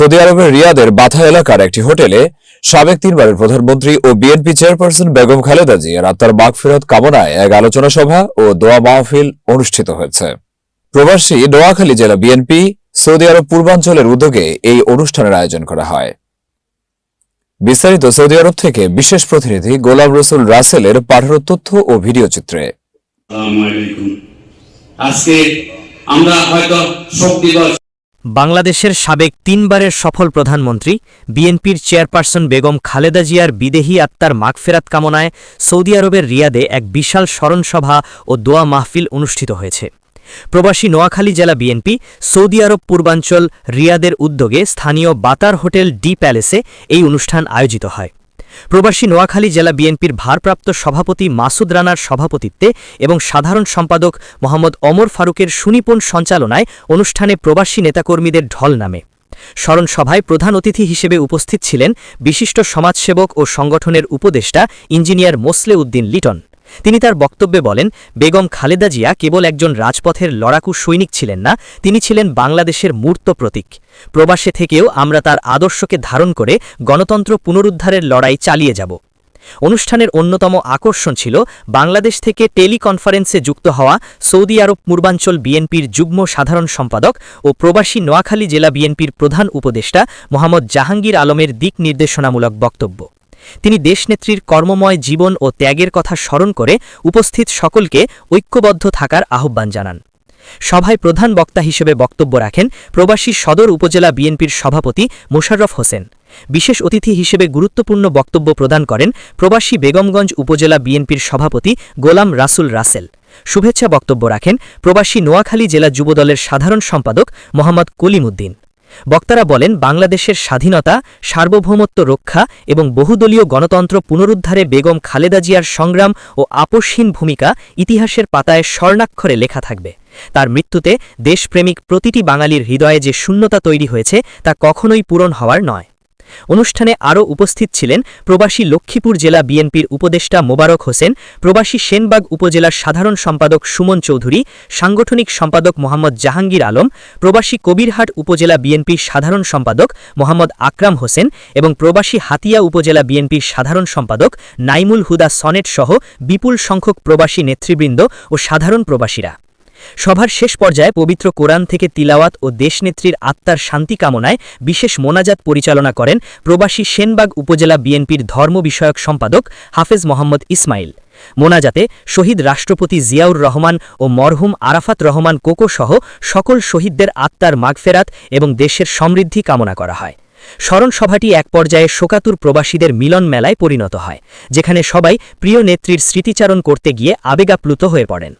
Saudi আরবের রিয়াদের বাথা এলাকার একটি হোটেলে সাবেক তিনবারের প্রধানমন্ত্রী ও বিএনপি চেয়ারপারসন বেগম খালেদা জিয়ার আত্মার মাগফিরত কামনায় এক আলোচনা সভা ও দোয়া মাহফিল অনুষ্ঠিত হয়েছে। প্রবাসী নোয়াখালী জেলা বিএনপি, সৌদি আরব পূর্বাঞ্চলের উদ্যোগে এই অনুষ্ঠানের আয়োজন করা হয়। বিস্তারিত সৌদি আরব থেকে বিশেষ প্রতিনিধি গোলাম রসুল রাসেলের পাঠানো তথ্য ও ভিডিও চিত্রে। আজকে আমরা হয়তো শোক দিবস বাংলাদেশের সাবেক তিনবারের সফল প্রধানমন্ত্রী, বিএনপির চেয়ারপারসন বেগম খালেদা জিয়ার বিদেহী আত্মার মাগফেরাত কামনায় সৌদি আরবের রিয়াদে এক বিশাল স্মরণসভা ও দোয়া মাহফিল অনুষ্ঠিত হয়েছে। প্রবাসী নোয়াখালী জেলা বিএনপি, সৌদি আরব পূর্বাঞ্চল রিয়াদের উদ্যোগে স্থানীয় বাতার হোটেল ডি প্যালেসে এই অনুষ্ঠান আয়োজিত হয়। প্রবাসী নোয়াখালী জেলা বিএনপির ভারপ্রাপ্ত সভাপতি মাসুদ রানার সভাপতিত্বে এবং সাধারণ সম্পাদক মোহাম্মদ অমর ফারুকের সুনিপুণ সঞ্চালনায় অনুষ্ঠানে প্রবাসী নেতাকর্মীদের ঢল নামে। স্মরণ সভায় প্রধান অতিথি হিসেবে উপস্থিত ছিলেন বিশিষ্ট সমাজসেবক ও সংগঠনের উপদেষ্টা ইঞ্জিনিয়ার মোসলে উদ্দিন লিটন। তিনি তার বক্তব্যে বলেন, বেগম খালেদা জিয়া কেবল একজন রাজপথের লড়াকু সৈনিক ছিলেন না, তিনি ছিলেন বাংলাদেশের মূর্ত প্রতীক। প্রবাসে থেকেও আমরা তার আদর্শকে ধারণ করে গণতন্ত্র পুনরুদ্ধারের লড়াই চালিয়ে যাব। অনুষ্ঠানের অন্যতম আকর্ষণ ছিল বাংলাদেশ থেকে টেলিকনফারেন্সে যুক্ত হওয়া সৌদি আরব পূর্বাঞ্চল বিএনপির যুগ্ম সাধারণ সম্পাদক ও প্রবাসী নোয়াখালী জেলা বিএনপির প্রধান উপদেষ্টা মোহাম্মদ জাহাঙ্গীর আলমের দিক নির্দেশনামূলক বক্তব্য। তিনি দেশনেত্রীর কর্মময় জীবন ও ত্যাগের কথা স্মরণ করে উপস্থিত সকলকে ঐক্যবদ্ধ থাকার আহ্বান জানান। সভায় প্রধান বক্তা হিসেবে বক্তব্য রাখেন প্রবাসী সদর উপজেলা বিএনপির সভাপতি মোশাররফ হোসেন। বিশেষ অতিথি হিসেবে গুরুত্বপূর্ণ বক্তব্য প্রদান করেন প্রবাসী বেগমগঞ্জ উপজেলা বিএনপির সভাপতি গোলাম রাসুল রাসেল। শুভেচ্ছা বক্তব্য রাখেন প্রবাসী নোয়াখালী জেলা যুবদলের সাধারণ সম্পাদক মোহাম্মদ কলিমুদ্দিন। বক্তারা বলেন, বাংলাদেশের স্বাধীনতা, সার্বভৌমত্ব রক্ষা এবং বহুদলীয় গণতন্ত্র পুনরুদ্ধারে বেগম খালেদা জিয়ার সংগ্রাম ও আপসহীন ভূমিকা ইতিহাসের পাতায় স্বর্ণাক্ষরে লেখা থাকবে। তার মৃত্যুতে দেশপ্রেমিক প্রতিটি বাঙালির হৃদয়ে যে শূন্যতা তৈরি হয়েছে, তা কখনোই পূরণ হওয়ার নয়। অনুষ্ঠানে আরও উপস্থিত ছিলেন প্রবাসী লক্ষ্মীপুর জেলা বিএনপির উপদেষ্টা মোবারক হোসেন, প্রবাসী সেনবাগ উপজেলার সাধারণ সম্পাদক সুমন চৌধুরী, সাংগঠনিক সম্পাদক মোহাম্মদ জাহাঙ্গীর আলম, প্রবাসী কবিরহাট উপজেলা বিএনপির সাধারণ সম্পাদক মোহাম্মদ আকরাম হোসেন এবং প্রবাসী হাতিয়া উপজেলা বিএনপির সাধারণ সম্পাদক নাইমুল হুদা সনেট সহ বিপুল সংখ্যক প্রবাসী নেতৃবৃন্দ ও সাধারণ প্রবাসীরা। সভার শেষ পর্যায়ে পবিত্র কোরআন থেকে তিলাওয়াত ও দেশনেত্রীর আত্মার শান্তি কামনায় বিশেষ মোনাজাত পরিচালনা করেন প্রবাসী সেনবাগ উপজেলা বিএনপির ধর্ম বিষয়ক সম্পাদক হাফেজ মোহাম্মদ ইসমাইল। মোনাজাতে শহীদ রাষ্ট্রপতি জিয়াউর রহমান ও মরহুম আরাফাত রহমান কোকো সহ সকল শহীদদের আত্মার মাগফেরাত এবং দেশের সমৃদ্ধি কামনা করা হয়। স্মরণ সভাটি এক পর্যায়ে শোকাতুর প্রবাসীদের মিলন মেলায় পরিণত হয়, যেখানে সবাই প্রিয় নেত্রীর স্মৃতিচারণ করতে গিয়ে আবেগাপ্লুত হয়ে পড়েন।